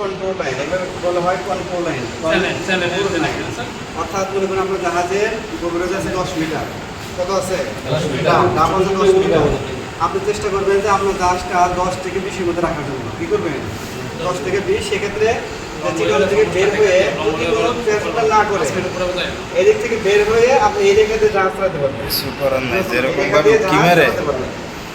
Control line এগুলো বলা হয় control line channel channel channel sir অর্থাৎ মনে করেন আপনার জাহাজের গভীরতা আছে দশ মিটার। কত আছে? 10 মিটার। ডাউন ডাউন আছে দশ মিটার। আপনি চেষ্টা করবেন যে আপনার জাহাজটা দশ থেকে বিশের মধ্যে রাখার জন্য। কি করবেন? দশ থেকে বিশ সেক্ষেত্রে চিকন থেকে বের হয়ে যদি কোনো ট্রান্সফার না করে এদিক থেকে বের হয়ে আপনি এই রেখাতে জাহাজ চালাতে পারবেন। যেরকম ভাবে কি মেরে।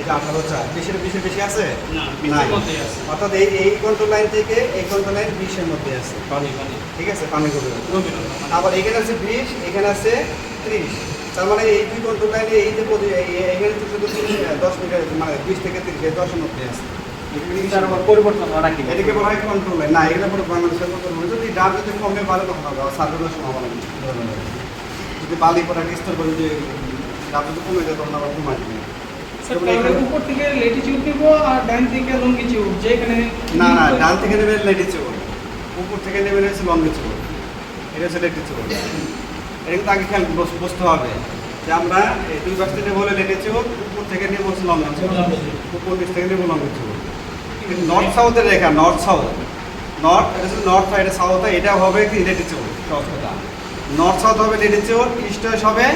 এই যে আঠারো চার বিশের বিশের বেশি আছে? না নাই। বিশের মধ্যে আছে। অর্থাৎ এই এই কন্ট্রোল লাইন থেকে এই কন্ট্রোল লাইন বিশের মধ্যে আছে। পানি পানি। ঠিক আছে? পানি গভীরতা গভীরতা আবার এখানে আছে বিশ এখানে আছে ত্রিশ। তার মানে এই দুই কন্ট্রোল লাইনে এই যে পরি- এই- এই- এখানে শুধু দশ মিটার মানে বিশ থেকে তিরিশ দশের মধ্যে আছে। পরিবর্তন এটাকে বলা হয় কন্ট্রোল লাইন না এগুলো বাংলাদেশের কন্ট্রোল যদি ডাব যদি কমে বাড়ে তখন হবে। সার্ভেলের সম্ভাবনা যদি বালি পরে স্তর করে যে ডাব যদি কমে যায় তখন আবার কমে যাবে স্যার তাহলে উপর থেকে লেটিচিউড নিব আর ডান থেকে লঙ্গিচিউড যেখানে না না ডান থেকে নেবে লেটিচিউড উপর থেকে নেবে হচ্ছে লঙ্গিচিউড এটা হচ্ছে লেটিচিউড এটা কিন্তু আগে খেয়াল বস- বুঝতে হবে যে আমরা এই দুই পাশ থেকে বলে লেটিচিউড উপর থেকে নেব হচ্ছে লঙ্গিচিউড উপর নিচ থেকে নেব লঙ্গিচিউড নর্থ সাউথের রেখা নর্থ সাউথ নর্থ এটা হচ্ছে নর্থ সাইডে সাউথ এটা হবে কি লেটিচিউড নর্থ সাউথ হবে লেটিচিউড ইস্ট হবে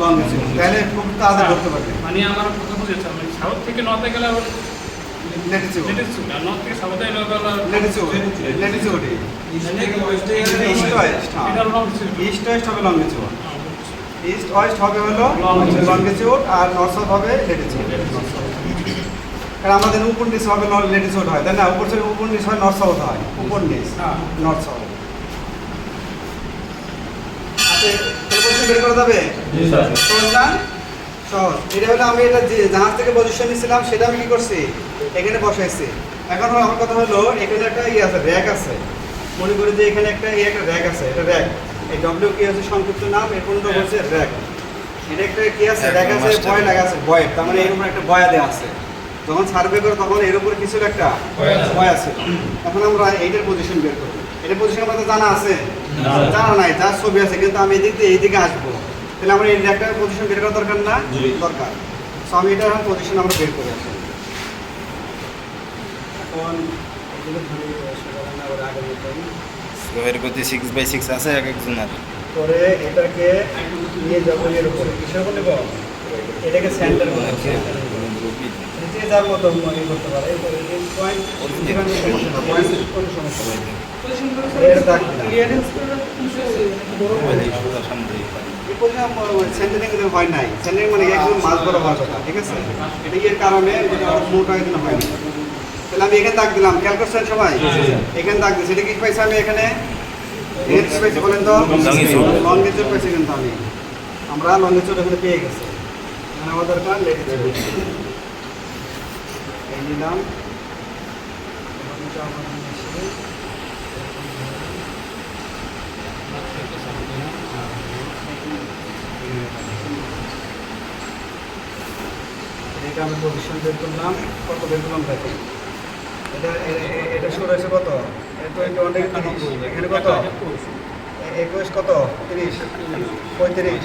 লঙ্গিচিউড তাহলে খুব তাড়াতাড়ি ধরতে পারবে। মানে আমার কথা বুঝেছে? আমি সাউথ থেকে নর্থে গেলে আবার ইস্ট ওয়েস্ট হ্যাঁ। এটা লংটিটিউড ইস্ট ওয়েস্ট হবে লঙ্গিচিউড ইস্ট ওয়েস্ট হবে হলো. লঙ্গিচিউড আর নর্থ সাউথ হবে লেটিচিউড কারণ আমাদের উপর নিচ হবে লেটিচিউড হয়। তাই না? উপর থেকে উপর নিচ হয় নর্থ সাউথ হয়। উপর নিচ হ্যাঁ। নর্থ সাউথ আচ্ছা বের করা যাবে? সহজ এটা হলো আমি এটা যে জাহাজ থেকে পজিশন নিয়েছিলাম সেটা আমি কি করছি? এখানে বসাইছি। এখন আমার কথা হলো এখানে একটা ইয়ে আছে র্যাক আছে। মনে করি যে এখানে একটা ইয়ে একটা র্যাক আছে এটা র্যাক এই ডব্লিউ কি হচ্ছে সংক্ষিপ্ত নাম এর পূর্ণ হচ্ছে র্যাক এটা একটা কি আছে র্যাক আছে বয় লাগা আছে বয় তার মানে এর উপর একটা বয়া দেওয়া আছে। যখন সার্ভে করে তখন এর উপর কিছু একটা বয় আছে। এখন আমরা এইটার পজিশন বের করব। এটার পজিশন আমাদের জানা আছে। জানা নাই যার ছবি আছে কিন্তু আমি এদিক দিয়ে এইদিকে আসব। তাহলে আমরা এই র্যাকটার পজিশন বের করা দরকার না? দরকার। সো আমি এটার পজিশন আমরা বের করে আসি এখন এর গতি সিক্স বাই সিক্স আছে এক একজনের করে এটাকে নিয়ে যাব এর উপরে কিসের উপর নেব? এটাকে সেন্টার করে নিচে যার মতো মনে করতে পারে নেই সেন্টারিং হয় নাই। সেন্টারিং মানে একদম মাছ বড় মাছ কথা ঠিক আছে? এটা এর কারণে মোটা এখানে হয় না তাহলে আমি এখানে দাগ দিলাম খেয়াল করছেন সবাই? এখানে দাগ দিচ্ছি এটা কি পাইছি আমি এখানে? কি পাইছি বলেন তো. লঙ্গিচুড পাইছি কিন্তু আমি। আমরা লঙ্গিচুড এখানে পেয়ে গেছি। দরকার লেটিচিউড এই নিলাম এটা আমি পজিশন বের করলাম। কত বের করলাম দেখেন এটা এটা শুরু হয়েছে কত? এখানে কত? একুশ কত? তিরিশ। পঁয়ত্রিশ।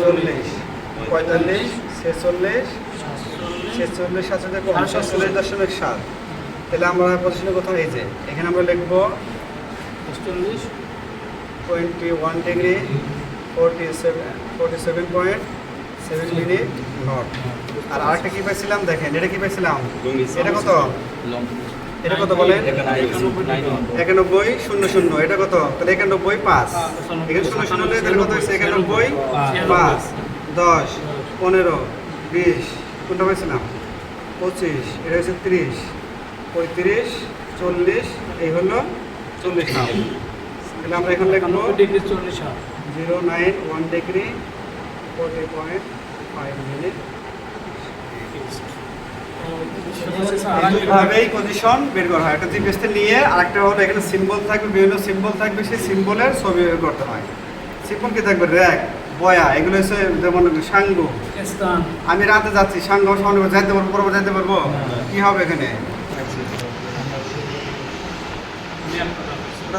চল্লিশ। পঁয়তাল্লিশ। ছেচল্লিশ। ছেচল্লিশ সাতচল্লিশ কম সাতচল্লিশ দশমিক সাত। তাহলে আমরা পজিশনে কোথাও এই যে এখানে আমরা লিখব চল্লিশ twenty one degree forty seven forty seven point seven minute north আর আরেকটা কি পাইছিলাম? দেখেন এটা কি পাইছিলাম? এটা কত? এটা কত বলেন? একানব্বই। শূন্য শূন্য। এটা কত? তাহলে একানব্বই পাঁচ। এখানে শূন্য শূন্য হলে তাহলে কত হয়েছে? একানব্বই পাঁচ দশ পনেরো বিশ কোনটা পাইছিলাম? পঁচিশ এটা হচ্ছে ত্রিশ পঁয়ত্রিশ চল্লিশ এই হলো চল্লিশ তাহলে আমরা এখন লিখব ডিগ্রি চল্লিশ zero nine one degree forty point five minute. এইভাবেই পজিশন বের করা হয়। একটা জিপিএস নিয়ে আরেকটা হলো এখানে সিম্বল থাকবে বিভিন্ন সিম্বল থাকবে সেই সিম্বলের ছবি বের করতে হয়। সিম্বল কি থাকবে? র্যাক বয়া এগুলো হচ্ছে যেমন সাঙ্গ। আমি রাতে যাচ্ছি সাঙ্গ সামনে যাইতে পারব পরবর্তী যাইতে পারব? কি হবে এখানে?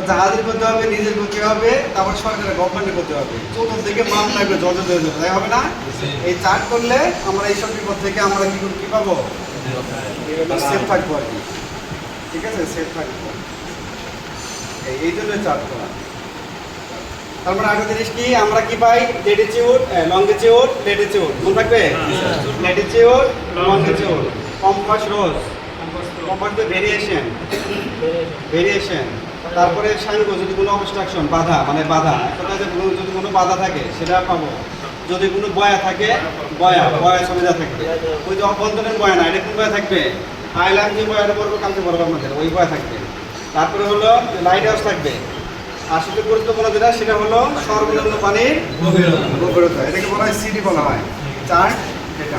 জাহাজের করতে হবে নিজের করতে হবে তারপর সরকারের গভর্নমেন্টের করতে হবে। চতুর্দিকে মান থাকবে জজ হয়ে যাবে তাই হবে না? এই চার্ট করলে আমরা এইসব বিপদ থেকে আমরা কি কি পাবো? সেফ থাকব আর কি। ঠিক আছে? সেফ থাকব। এই এই জন্য চার্ট করা। তারপরে আরেকটা জিনিস কি? আমরা কি পাই? লেটিচিউড লঙ্গিচিউড লেটিচিউড মনে থাকবে? Latitude longitude compass rose. Compass variation variation তারপরে সাঙ্গ যদি কোনো অবস্ট্রাকশন বাধা মানে বাধা, একটা যে যদি কোনো বাধা থাকে, সেটা পাবো। যদি কোনো বয়া থাকে, বয়া বয়া সুবিধা থাকবে ওই যে অভ্যন্তরীণ বয়া না, এটা কোন বয়া থাকবে? আইল্যান্ড যে বয়াটা পড়ব, কালকে পড়ব আমাদের, ওই বয়া থাকবে। তারপরে হলো লাইট হাউস থাকবে। আর সবচেয়ে গুরুত্বপূর্ণ যেটা সেটা হলো সর্বনিম্ন পানির গভীরতা এটাকে বলা হয় সিডি বলা হয়। চার্ট এটা।